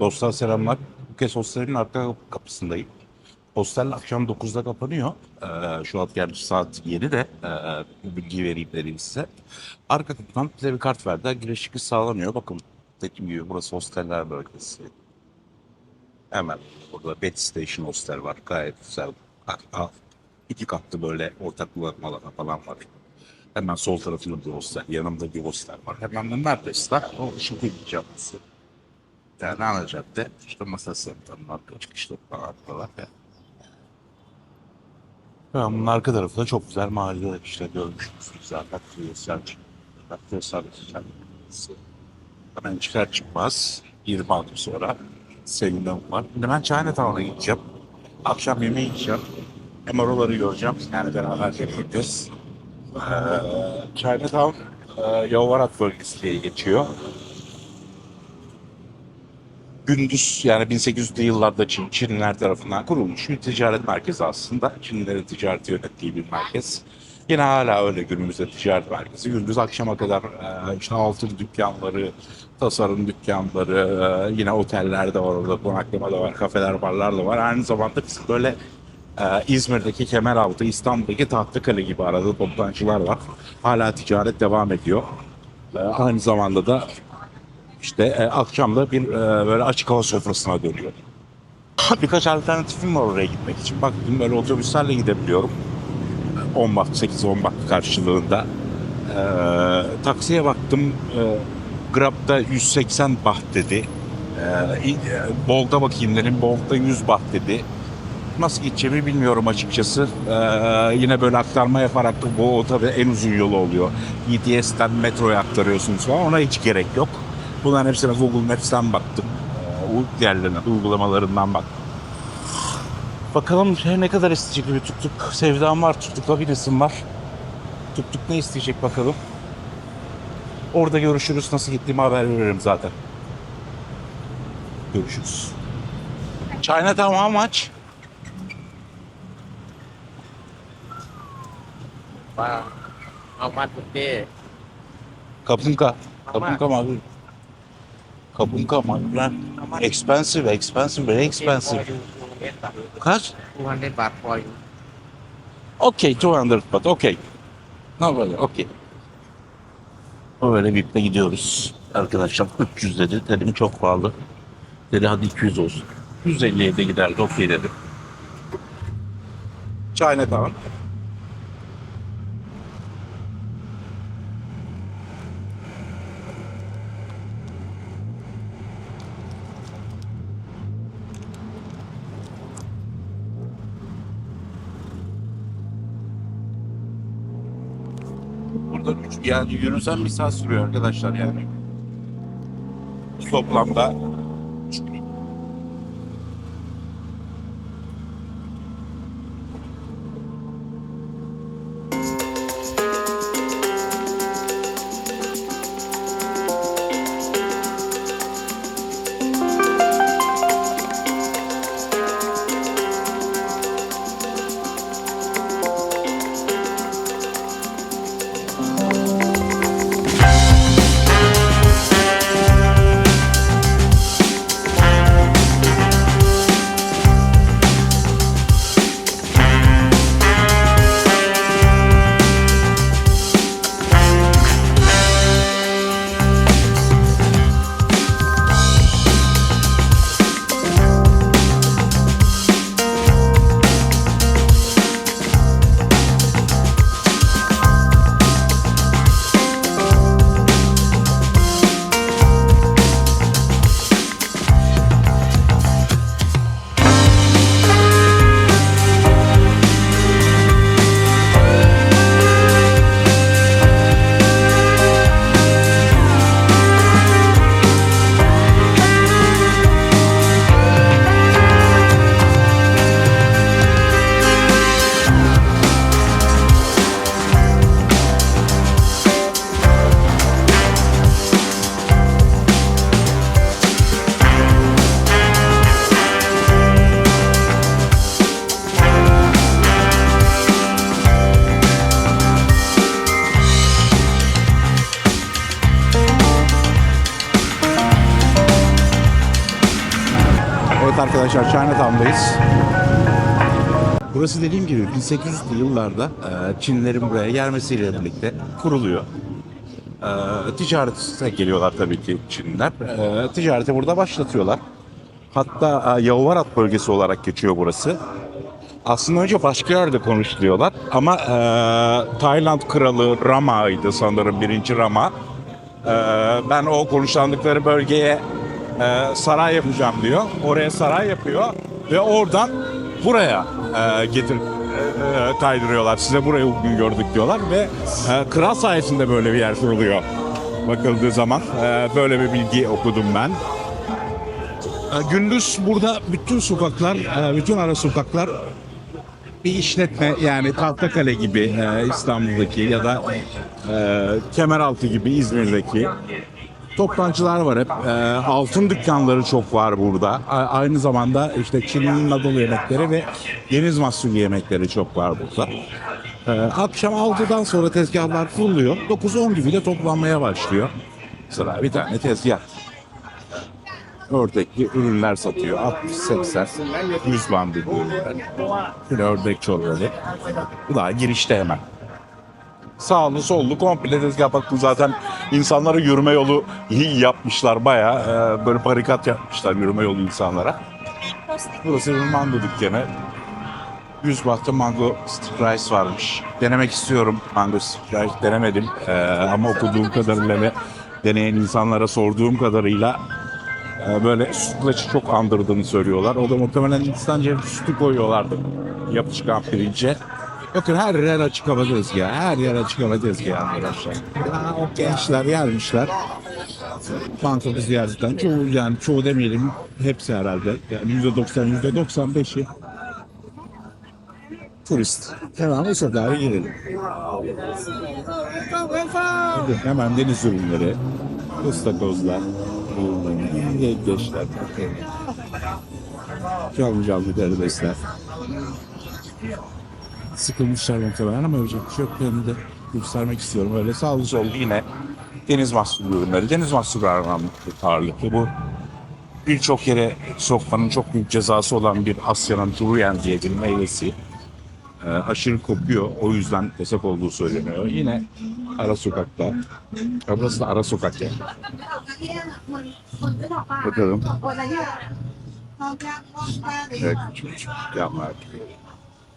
Dostlar selamlar. Bu kez hostelin arka kapısındayım. Hostel akşam 9'da kapanıyor. Ee, şu an gerçi saat 7 de bu bilgiyi vereyim dedim size. Arka kapıdan bize bir kart verdiler. Giriş çıkış sağlanıyor. Bakın dediğim gibi burası hosteller bölgesi. Hemen burada Betty Station Hostel var. Gayet güzel. İki katlı böyle ortak kullanım alanı falan var. Hemen sol tarafında bir hostel. Yanımda bir hostel var. Hemen de neredeyse o şimdi gideceğim. Yani ana cadde işte masa sınıflarının arka çıkışta falan var ya. Ya bunun arka tarafı da çok güzel mahalleler işte görmüşsünüz zaten. Selçuk. Hatta sadece Hemen çıkar çıkmaz 20 adım sonra Selim'den var. Şimdi ben Chinatown'a gideceğim. Akşam yemeği yiyeceğim. Hem oraları göreceğim. Yani beraber yapacağız. Ee, Chinatown e, Yavarat bölgesi diye geçiyor. Gündüz yani 1800'lü yıllarda Çin, Çinliler tarafından kurulmuş bir ticaret merkezi aslında. Çinlilerin ticareti yönettiği bir merkez. Yine hala öyle günümüzde ticaret merkezi. Gündüz akşama kadar e, işte altın dükkanları, tasarım dükkanları, e, yine oteller de var orada, konaklama da var, kafeler, barlar da var. Aynı zamanda bizim böyle e, İzmir'deki Kemeraltı, İstanbul'daki Tahtakale gibi arada toptancılar var. Hala ticaret devam ediyor. E, aynı zamanda da işte e, akşam da bir e, böyle açık hava sofrasına dönüyor. Birkaç alternatifim var oraya gitmek için. Baktım böyle otobüslerle gidebiliyorum. 10 baht, 8-10 baht karşılığında. E, taksiye baktım. E, Grab'da 180 baht dedi. E, e, Bolt'a bakayım dedim. Bolt'ta 100 baht dedi. Nasıl gideceğimi bilmiyorum açıkçası. E, yine böyle aktarma yaparak bu o tabii en uzun yolu oluyor. BTS'ten metroya aktarıyorsunuz falan. Ona hiç gerek yok. Bunların hepsine Google Maps'ten baktım. Ee, O diğerlerine, uygulamalarından baktım. Bakalım şey ne kadar isteyecek bir tuk tuk sevdam var, tuk tukla binesim var. Tuk tuk ne isteyecek bakalım. Orada görüşürüz. Nasıl gittiğimi haber veririm zaten. Görüşürüz. Chinatown how much? Wow. How much today? Kapunka. Kapunka mı abi? Kapunka mı? Lan expensive, expensive, very expensive. Kaç? 200 baht for you. Okay, 200 baht, okay. Ne böyle, okay. Böyle birlikte gidiyoruz. Arkadaşlar 300 dedi. Dedim çok pahalı. Dedi hadi 200 olsun. 150'ye de giderdi, okey dedim. Chinatown. Burada üç, yani yürüsen bir saat sürüyor arkadaşlar yani. Toplamda arkadaşlar Chinatown'dayız. Burası dediğim gibi 1800'lü yıllarda e, Çinlilerin buraya gelmesiyle birlikte kuruluyor. E, ticarete geliyorlar tabii ki Çinliler. E, ticareti burada başlatıyorlar. Hatta Yaowarat bölgesi olarak geçiyor burası. Aslında önce başka yerde konuşuluyorlar ama e, Tayland kralı Rama'ydı sanırım birinci Rama. E, ben o konuşlandıkları bölgeye e, saray yapacağım diyor. Oraya saray yapıyor ve oradan buraya e, getir e, e, kaydırıyorlar. Size burayı uygun gördük diyorlar ve e, kral sayesinde böyle bir yer kuruluyor. Bakıldığı zaman e, böyle bir bilgi okudum ben. E, Gündüz burada bütün sokaklar, e, bütün ara sokaklar bir işletme yani Tahtakale gibi e, İstanbul'daki ya da e, Kemeraltı gibi İzmir'deki toptancılar var hep. E, altın dükkanları çok var burada. A- aynı zamanda işte Çin'in Nadolu yemekleri ve deniz mahsulü yemekleri çok var burada. E, akşam 6'dan sonra tezgahlar kuruluyor. 9-10 gibi de toplanmaya başlıyor. Sıra bir tane tezgah ördekli ürünler satıyor. 60, 80, 100 bandı ürünler. Bir ördek çorbalı. Bu daha girişte hemen. Sağlı sollu komple tezgah baktın zaten insanlara yürüme yolu yapmışlar bayağı e, böyle barikat yapmışlar yürüme yolu insanlara. Burası bir mango dükkanı. 100 bahta mango stick rice varmış. Denemek istiyorum mango stick rice. Denemedim E, ama okuduğum kadarıyla ve deneyen insanlara sorduğum kadarıyla ee, böyle sütlaçı çok andırdığını söylüyorlar. O da muhtemelen Hindistan cevizi sütü koyuyorlardı yapışkan pirince. Bakın her yer açık hava tezgahı. Her yer açık hava tezgahı arkadaşlar. Ya, o gençler gelmişler. Bangkok'u ziyaretten çoğu yani çoğu demeyelim hepsi herhalde. Yani yüzde doksan, yüzde doksan beşi turist. Hemen o sokağa girelim. Bakın Hemen deniz ürünleri, ıstakozlar, yengeçler, canlı canlı karidesler. Sıkılmışlar muhtemelen ama yapacak bir şey yok. Ben de göstermek istiyorum. Öyle sağlı sollu yine deniz mahsulü ürünleri. Deniz mahsulü ağırlıklı. Bu birçok yere sokmanın çok büyük cezası olan bir Asya'nın durian diye bir meyvesi. Ee, aşırı kopuyor. O yüzden yasak olduğu söyleniyor. Yine ara sokakta. Burası da ara sokak yani. Bakalım. Evet, küçük küçük.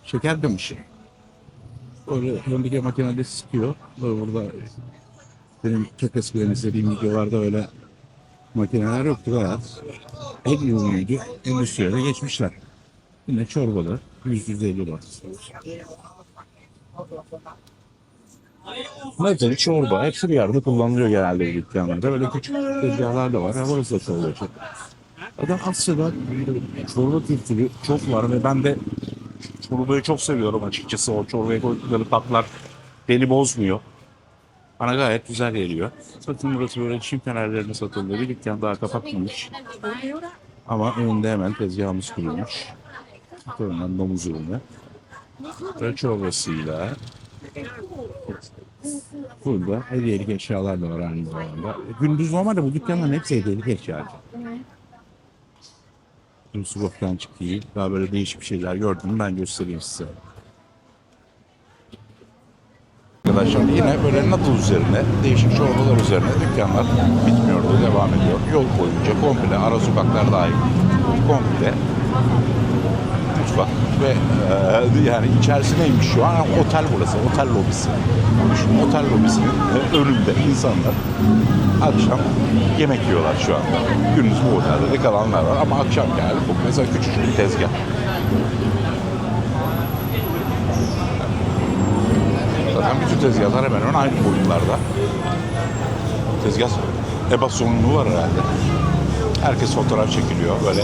Şeker demişim. Böyle öndeki makinede sıkıyor. Burada benim çok eskiden izlediğim videolarda öyle makineler yoktu gayet. En ürünüydü. Endüstriye geçmişler. Yine çorbalı. 100-150 var. Mezeli çorba. Hepsi bir yerde kullanılıyor genelde dükkanlarda. Böyle küçük tezgahlar da var. Ha, burası da çok. Zaten Asya'da çorba kültürü çok var ve ben de çorbayı çok seviyorum açıkçası. O çorbaya koydukları tatlar beni bozmuyor. Bana gayet güzel geliyor. Zaten burası böyle çim fenerlerine satıldığı bir dükkan daha kapatmamış. Ama önünde hemen tezgahımız kurulmuş. Muhtemelen domuz ürünü. Ve çorbasıyla Burada hediyelik eşyalar da var aynı zamanda. Gündüz normalde bu dükkanların hepsi hediyelik eşya. Dün sokaktan çıktı değil. Daha böyle değişik bir şeyler gördüm. Ben göstereyim size. Arkadaşlar yine böyle noodle üzerine, değişik çorbalar üzerine dükkanlar bitmiyordu, devam ediyor. Yol boyunca komple, ara sokaklar dahil komple mutfak ve e, yani içerisi neymiş şu an otel burası, otel lobisi. Düşün otel lobisinin önünde insanlar akşam yemek yiyorlar şu anda. Gündüz bu otelde de kalanlar var ama akşam geldi bu mesela küçücük bir tezgah. Zaten bütün tezgahlar hemen hemen aynı boyutlarda. Tezgah eba sorunluğu var herhalde. Herkes fotoğraf çekiliyor böyle.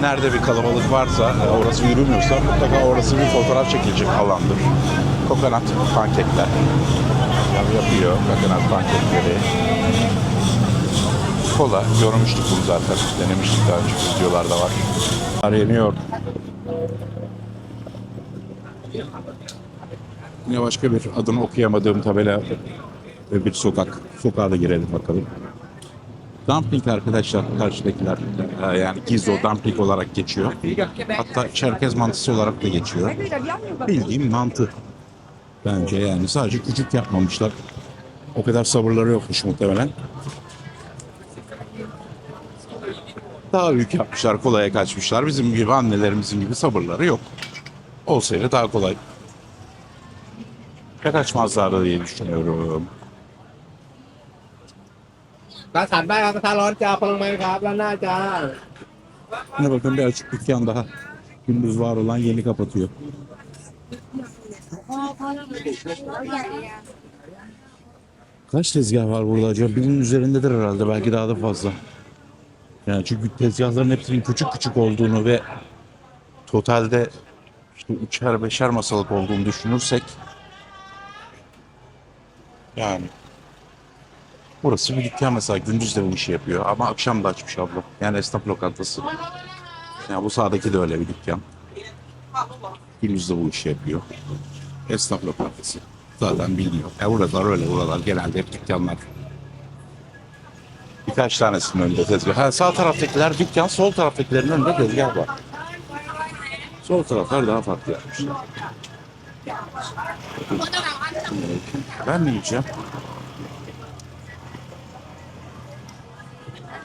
Nerede bir kalabalık varsa, e, orası yürümüyorsa mutlaka orası bir fotoğraf çekilecek alandır. Kokonat pankekler. Yapıyor kokonat pankekleri. Kola, görmüştük bunu zaten. Denemiştik daha önce videolarda var. Arayeniyor. Yine başka bir adını okuyamadığım tabela ve bir sokak. Sokağa da girelim bakalım. Dumpling arkadaşlar karşıdakiler. Ee, yani Gizo dumpling olarak geçiyor. Hatta Çerkez mantısı olarak da geçiyor. Bildiğim mantı. Bence yani sadece küçük yapmamışlar. O kadar sabırları yokmuş muhtemelen. daha büyük yapmışlar, kolaya kaçmışlar. Bizim gibi annelerimizin gibi sabırları yok. Olsaydı daha kolay. Kaçmazlardı diye düşünüyorum. Ben senden yana salon yapılmayı kablanacağım. Yine bakın bir açık dükkan daha. Gündüz var olan yeni kapatıyor. Kaç tezgah var burada acaba? Binin üzerindedir herhalde. Belki daha da fazla. Yani çünkü tezgahların hepsinin küçük küçük olduğunu ve totalde işte üçer beşer masalık olduğunu düşünürsek yani burası bir dükkan mesela gündüz de bu işi yapıyor ama akşam da açmış abla. Yani esnaf lokantası. Yani bu sağdaki de öyle bir dükkan. Gündüz de bu işi yapıyor. Esnaf lokantası. Zaten biliniyor. Ya buralar öyle buralar genelde hep dükkanlar. Birkaç tanesinin önünde tezgah. Ha, sağ taraftakiler dükkan, sol taraftakilerin önünde tezgah var. Sol taraflar daha farklı yapmışlar. Ben ne yiyeceğim?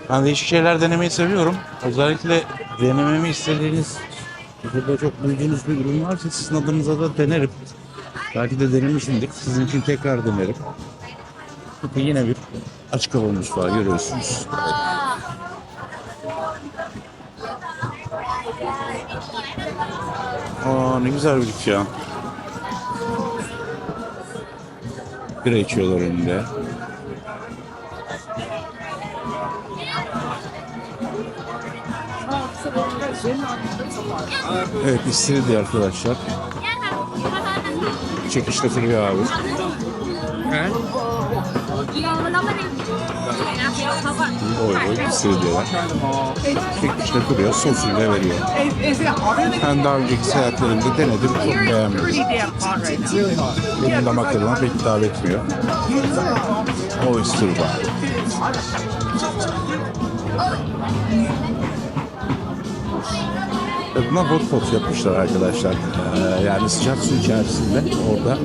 Ben değişik şeyler denemeyi seviyorum. Özellikle denememi istediğiniz, burada çok duyduğunuz bir ürün varsa sizin adınıza da denerim. Belki de denemişimdir. Sizin için tekrar denerim. Bakın yine bir açık havamız var görüyorsunuz. Aa ne güzel bir dükkan. Bira içiyorlar önünde. Evet istiridye arkadaşlar. Çekişletiliyor abi. เ Bunu oy oy ısırıyorlar. Tek dişle kırıyor, sosuyla veriyor. Ben daha önceki seyahatlerimde denedim, çok beğenmedim. Benim damak tadıma pek hitap etmiyor. Oyster var. Buna hot pot yapmışlar arkadaşlar. Ee, yani sıcak su içerisinde orada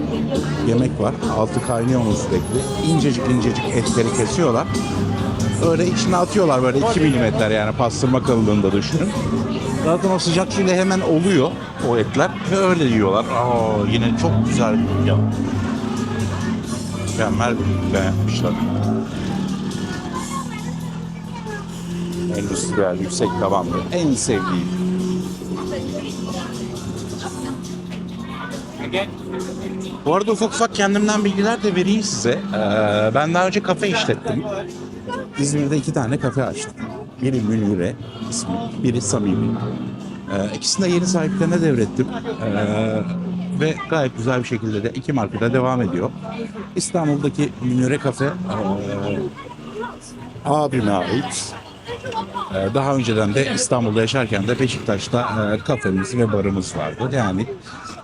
yemek var. Altı kaynıyor mu sürekli. İncecik incecik etleri kesiyorlar. Öyle içine atıyorlar böyle 2 milimetre yani pastırma kalınlığında düşünün. Zaten o sıcak suyla hemen oluyor o etler ve öyle yiyorlar. Aa, yine çok güzel bir ya. Mükemmel bir yapmışlar. Endüstriyel, yüksek tabanlı. En sevdiğim. Bu arada ufak ufak kendimden bilgiler de vereyim size. Ee, ben daha önce kafe işlettim. İzmir'de iki tane kafe açtım. Biri Münire ismi, biri Samimi. Ee, ikisini de yeni sahiplerine devrettim. Ee, ve gayet güzel bir şekilde de iki markada devam ediyor. İstanbul'daki Münire Kafe ee, abime ait. Ee, Daha önceden de İstanbul'da yaşarken de Beşiktaş'ta e, kafemiz ve barımız vardı. Yani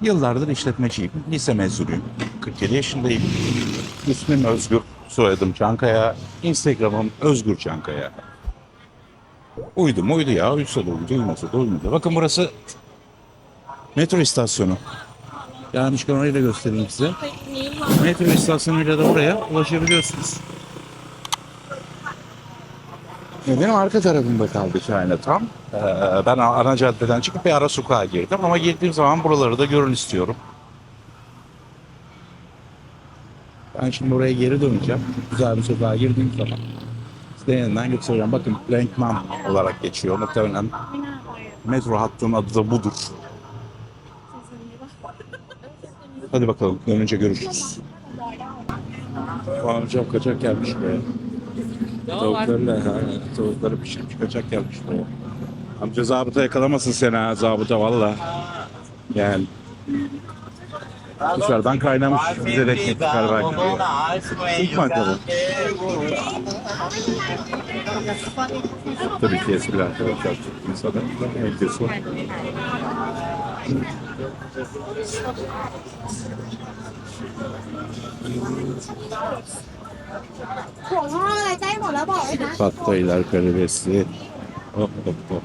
yıllardır işletmeciyim. Lise mezunuyum. 47 yaşındayım. İsmim Özgür. Soyadım Çankaya. Instagram'ım Özgür Çankaya. Uydu mu uydu ya. Uysa da uydu, uymasa da uymadı. Bakın burası metro istasyonu. Gelmişken orayı da göstereyim size. Metro istasyonuyla da buraya ulaşabiliyorsunuz. Benim arka tarafımda kaldı Şahane tam. Ee, ben ana caddeden çıkıp bir ara sokağa girdim ama girdiğim zaman buraları da görün istiyorum. Ben şimdi oraya geri döneceğim. Güzel bir sokağa girdiğim zaman size yeniden göstereceğim. Bakın Blankman olarak geçiyor. Muhtemelen metro hattının adı da budur. Hadi bakalım dönünce görüşürüz. Amcam kaçak gelmiş buraya. Tavuklarla, ha, tavukları pişirmiş kaçak gelmiş buraya. Amca zabıta yakalamasın seni ha zabıta valla. Yani. Dışarıdan kaynamış bize de ekmek çıkar belki. İlk bakalım. Tabii ki espriler arkadaşlar. İnsana etkisi var. หัวข้ออะไรใกล้หมดแล้วบอกเลยนะ Pattaylar, karidesli. Hop hop hop.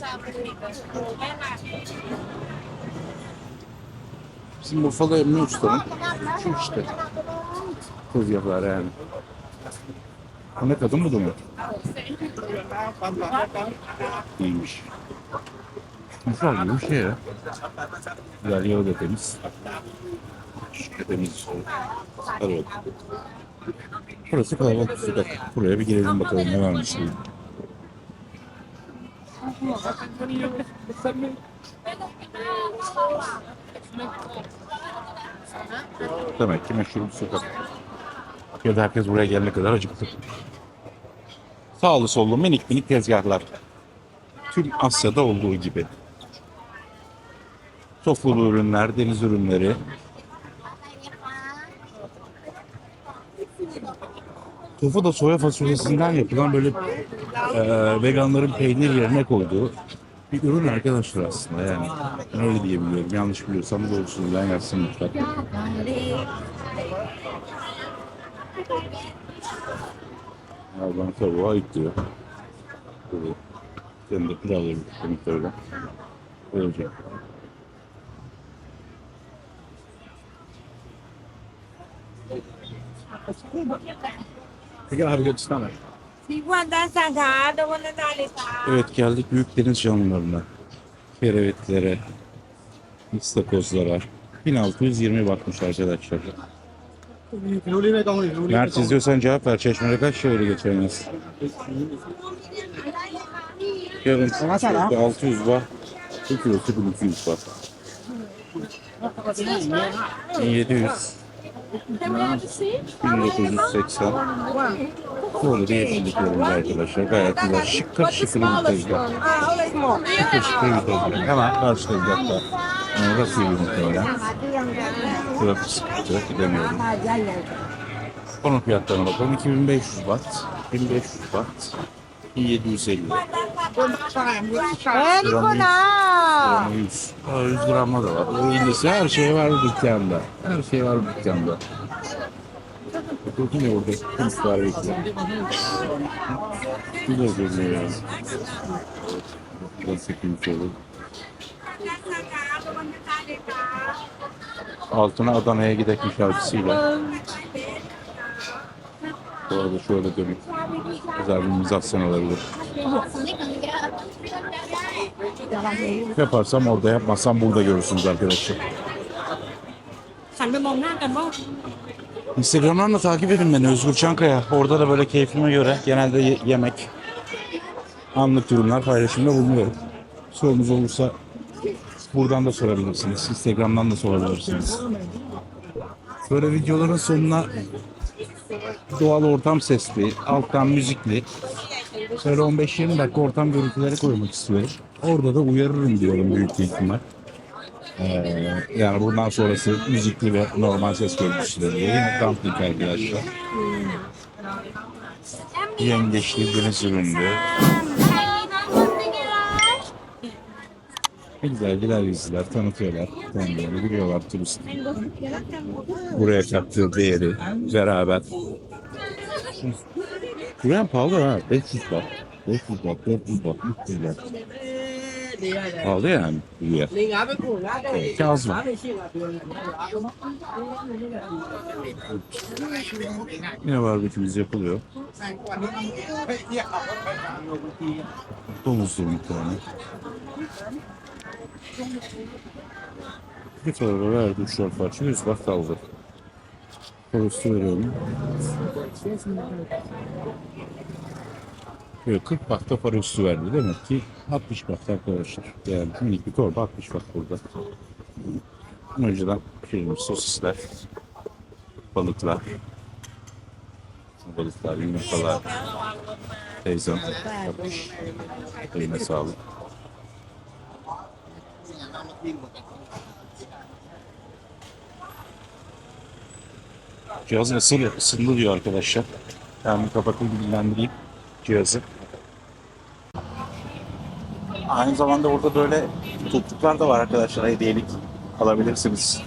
ชาบูแม่มา Bizim Urfa'da Emre Usta'nın şu işte tezgahlar yani. Bu ne kadın bu mu? İyiymiş. Güzel gibi bir şey ya. Güzel yağı da temiz. Temiz. Hadi bakalım. Burası kalabalık sokak. Buraya bir girelim bakalım ne varmış diye. Demek ki meşhur bir sokak. Ya da herkes buraya gelene kadar acıktı. Sağlı sollu minik minik tezgahlar. Tüm Asya'da olduğu gibi. Sofulu ürünler, deniz ürünleri. Tofu da soya fasulyesinden yapılan böyle e, veganların peynir yerine koyduğu bir ürün arkadaşlar aslında yani. Ben öyle diyebiliyorum. Yanlış biliyorsam doğrusundan yazsın lütfen. Alban tavuğu ayıklıyor. Böyle. Sen de pilav yemiş demek öyle. Öylece. Peki abi götürsene. Silvan'dan Sangha, Dovan'dan Evet geldik büyük deniz canlılarına. Kerevetlere, istakozlara. 1620 bakmış arkadaşlar. Mert izliyorsan cevap ver. Çeşme'de kaç çeviri geçen? Yarın 600 var. 2 kilosu 1200 var. 1700. 1980. Böyle bir yeşillik yorumcu arkadaşlar. Gayet güzel. Şıkkır şıkır bir tezgah. Şıkkır şıkır bir tezgah. Hemen karşı tezgahta. Orası iyi muhtemelen. Trafik sıkıntı. Gidemiyorum. Onun fiyatlarına bakalım. 2500 watt. 1500 watt. 1750. Gramı 100. Aa, 100 gramda da var. O iyisi her şey var bu dükkanda. Her şey var bu dükkanda. Bakın ne orada? Kuş var bekliyor. Güzel görünüyor yani. Burası kimse olur. Altına Adana'ya gidek şarkısıyla. Bu arada şöyle dönüp özel bir mizasyon olabilir. Yaparsam orada yapmazsam burada görürsünüz arkadaşlar. Sen bir mom nereden var? Instagram'dan da takip edin beni Özgür Çankaya. Orada da böyle keyfime göre genelde ye- yemek, anlık durumlar paylaşımda bulunuyorum. Sorunuz olursa buradan da sorabilirsiniz. Instagram'dan da sorabilirsiniz. Böyle videoların sonuna doğal ortam sesli, alttan müzikli, şöyle 15-20 dakika ortam görüntüleri koymak istiyorum. Orada da uyarırım diyorum büyük bir ihtimal. Ee, yani bundan sonrası müzikli ve normal ses görüntüleri. Yine dumpling arkadaşlar. Yengeçli, deniz ürünlü. Güzel güler yüzler tanıtıyorlar. Kendilerini biliyorlar turist. Buraya kattığı değeri beraber. Buraya pahalı ha. 500 bak. 500 bak, 400 bak, 300 bak. Pahalı yani buraya. Evet, az var. Yine barbekümüz yapılıyor. Domuzdur muhtemelen. Bir tarafa verdi üçler parça. Yüz bak kaldı. Parası veriyorum. Yok 40 bakta para verdi. Demek ki 60 bakta arkadaşlar. Yani minik bir torba 60 bak burada. Önceden pişirilmiş sosisler, balıklar, balıklar, yumurtalar, teyzem yapmış. Eline sağlık. Cihaz nasıl ısındı diyor arkadaşlar. Ben bir kapatıp bilgilendireyim cihazı. Aynı zamanda burada böyle tutluklar da var arkadaşlar hediyelik. alabilirsiniz.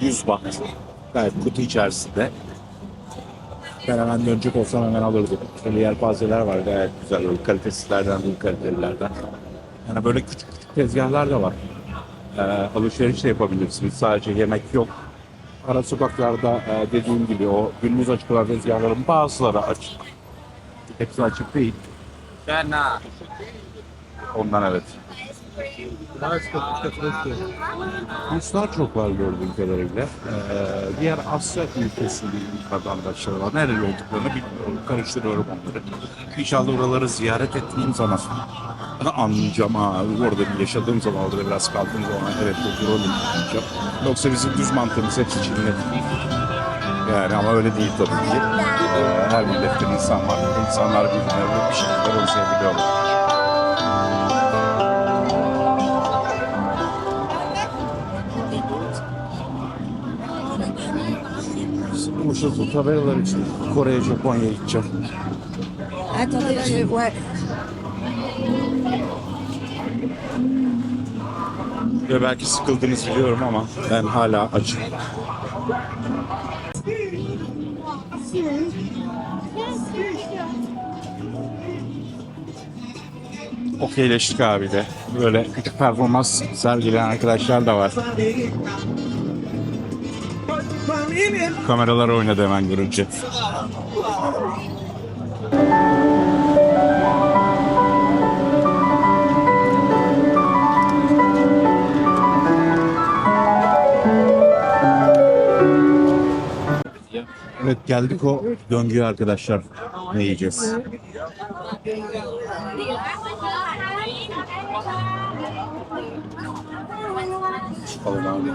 100 baht. Gayet kutu içerisinde. Ben hemen dönecek olsam hemen alırdım. Şöyle yelpazeler var gayet güzel. Böyle kalitesizlerden değil kalitelilerden. Yani böyle küçük küçük tezgahlar da var. Ee, alışveriş de yapabilirsiniz. Sadece yemek yok. Ara sokaklarda e, dediğim gibi o günümüz açık olan tezgahların bazıları açık. Hepsi açık değil. Ondan evet. Ruslar çok var gördüğüm kadarıyla. Ee, diğer Asya ülkesinin vatandaşları var. Nereli olduklarını bilmiyorum. Karıştırıyorum onları. İnşallah oraları ziyaret ettiğim zaman anlayacağım. Ha, orada bir yaşadığım zaman, orada biraz kaldığım zaman evet bu buralı diyeceğim. Yoksa bizim düz mantığımız hep Çinli. Yani ama öyle değil tabii ki. Ee, her milletten insan var. İnsanlar birbirine bir şekilde özleyebiliyorlar. Bu şu tabelalar için Kore'ye, Japonya'ya gideceğim. Ve belki sıkıldınız biliyorum ama ben hala açım. Okeyleştik abi de. Böyle küçük performans sergileyen arkadaşlar da var. Kameralar oynadı hemen görünce. Evet geldik o döngüye arkadaşlar. Ne yiyeceğiz? Abi.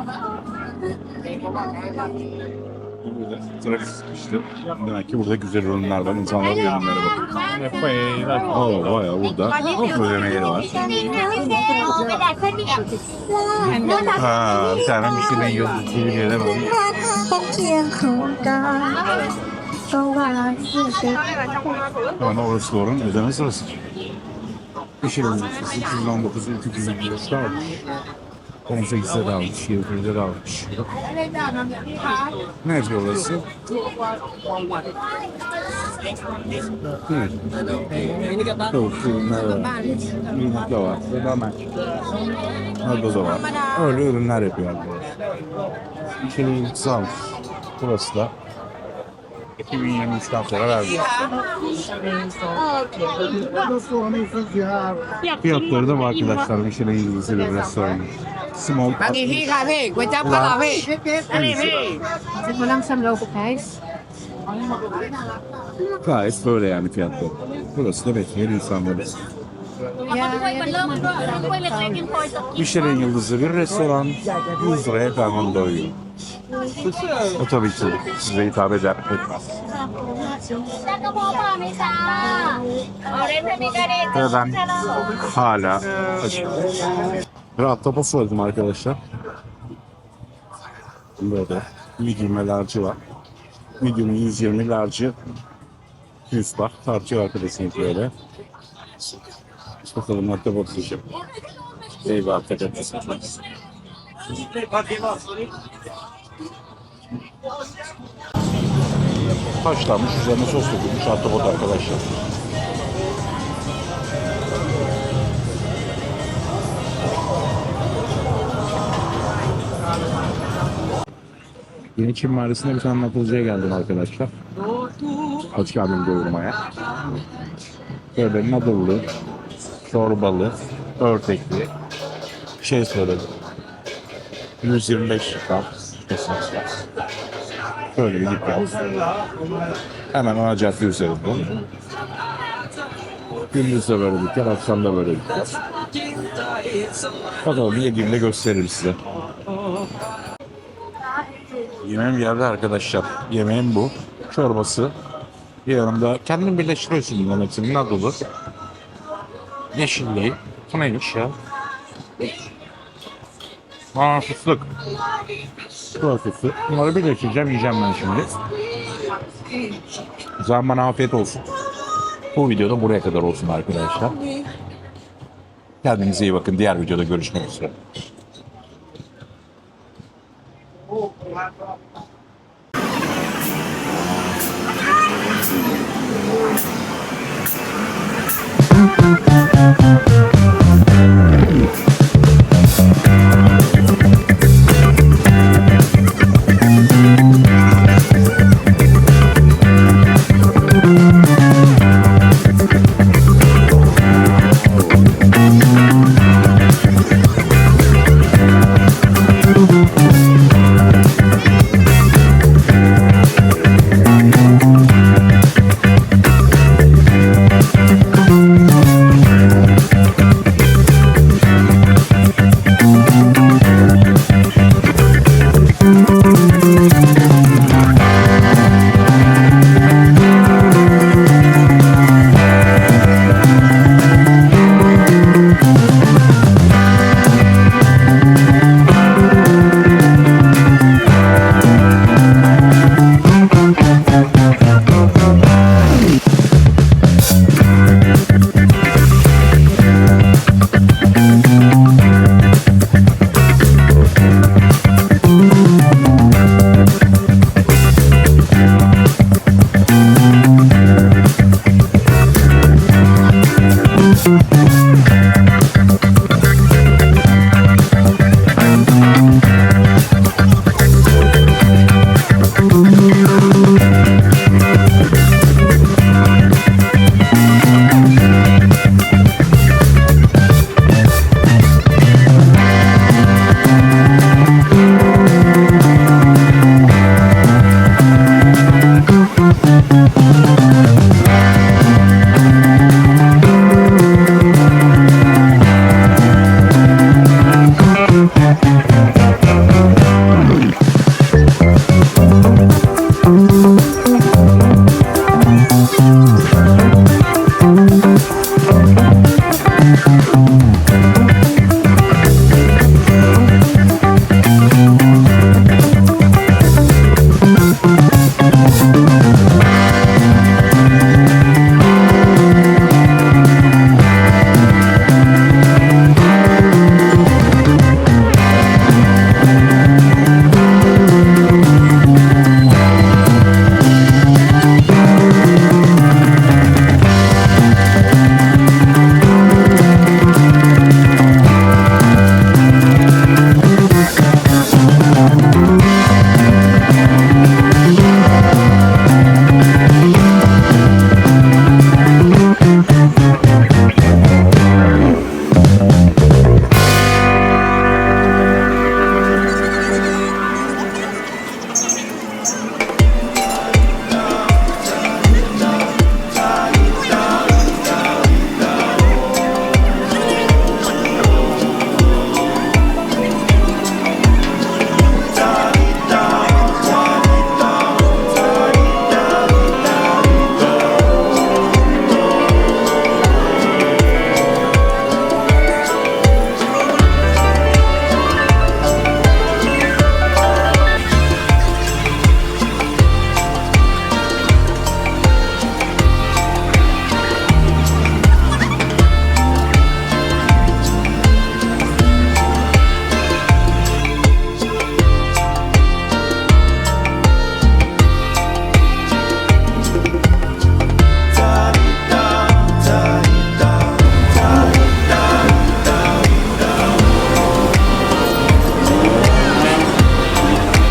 Burada trafik sıkıştı. Demek ki burada güzel ürünlerden insanlar yorumlara bakıyor. Oo bayağı burada çok ödemeleri var. Ha, bir tane bir şeyden yiyoruz. Bir şeyden böyle. 天空的充满了自信。Yani orası da oranın ödeme sırası. İşe 819 223 var. 18'e de almış, 21'de de almış. Nerede orası? Evet. Tavuklu ürünler var. Yumurta var. Döner. Ardoza var. Öyle ürünler yapıyorlar. İçeriği güzelmiş. Burası da 2023'ten sonra verdi. Fiyatları da bu arkadaşlar. Michelin yıldızı bir restoran small Pangihi ka, Vic. Wait up ka, Vic. Dali, mo lang some local guys. Gayet böyle yani fiyatlı. Burası da bekleyen insanları. Michelin yıldızı bir restoran 100 liraya karnını doyuyor. O tabii ki size hitap eder etmez. Ve ben hala açık. Rahatlama söyledim arkadaşlar. Böyle medium ve large'ı var. Medium 120 large'ı 100 var. Tartıyor arkadaşım böyle. Bakalım hatta bakacağım. Eyvah patates. Haşlanmış, üzerine sos dökülmüş ahtapot arkadaşlar. Yeni Çin Mahallesi'nde bir tane nakılcıya geldim arkadaşlar. Aç karnını doyurmaya. Böyle nadıllı, çorbalı, örtekli şey söyledim. 125 gram. Böyle bir dikkat. Hemen ana cadde üzerinde. Gündüz de böyle dikkat, akşam da böyle dikkat. Bakalım yediğimde gösteririm size. Yemeğim geldi arkadaşlar. Yemeğim bu. Çorbası. Yanımda kendin birleştiriyorsun bunların hepsini. Nadolu. Yeşilliği. Bu neymiş ya? Aa fıstık. Bu fıstık. Bunları birleştireceğim. Yiyeceğim ben şimdi. Zaman afiyet olsun. Bu videoda buraya kadar olsun arkadaşlar. Kendinize iyi bakın. Diğer videoda görüşmek üzere.